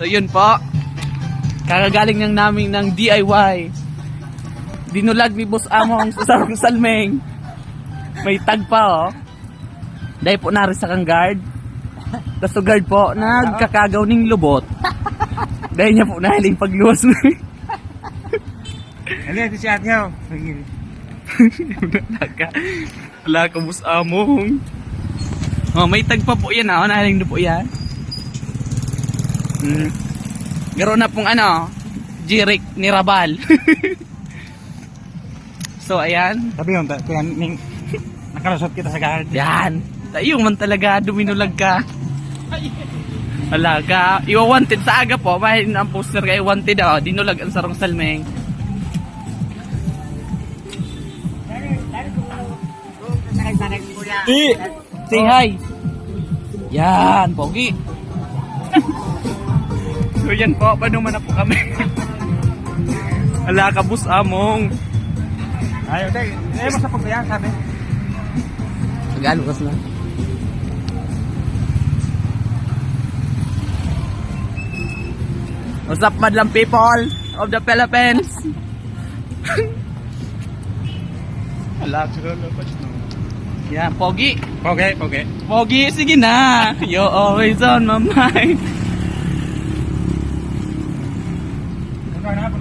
So yun po. Kakagaling lang namin ng DIY. Dinulag ni Boss Among sa sarong salmeng. May tag pa oh. Dahil po nari sa kang guard. Tapos to guard po, nagkakagaw ning lubot. Dahil niya po nahiling pagluwas mo. Ano yung siya ka. Wala ka, Boss Among. Oh, may tag pa po yan ah. Nahiling na po yan. Mm. Garo na pong ano, Jirik ni Rabal. so, ayan. Sabi yun, kaya ning nakalusot kita sa guard. Yan. Tayo man talaga, duminulag ka. Wala ka. Iwa wanted sa aga po. May ang poster kayo wanted ah. Dinulag ang sarong salmeng. Di! Say hi! Yan, pogi. so yan po, panuman na po kami. Wala ka, bus among. Ayaw, dahil. Eh, basta pagbayan, sabi. Tagalog na. What's up, madlang people of the Philippines? Wala ko Yan, Pogi. Okay, okay. Pogi, sige na. You're always on my mind. Bernardo,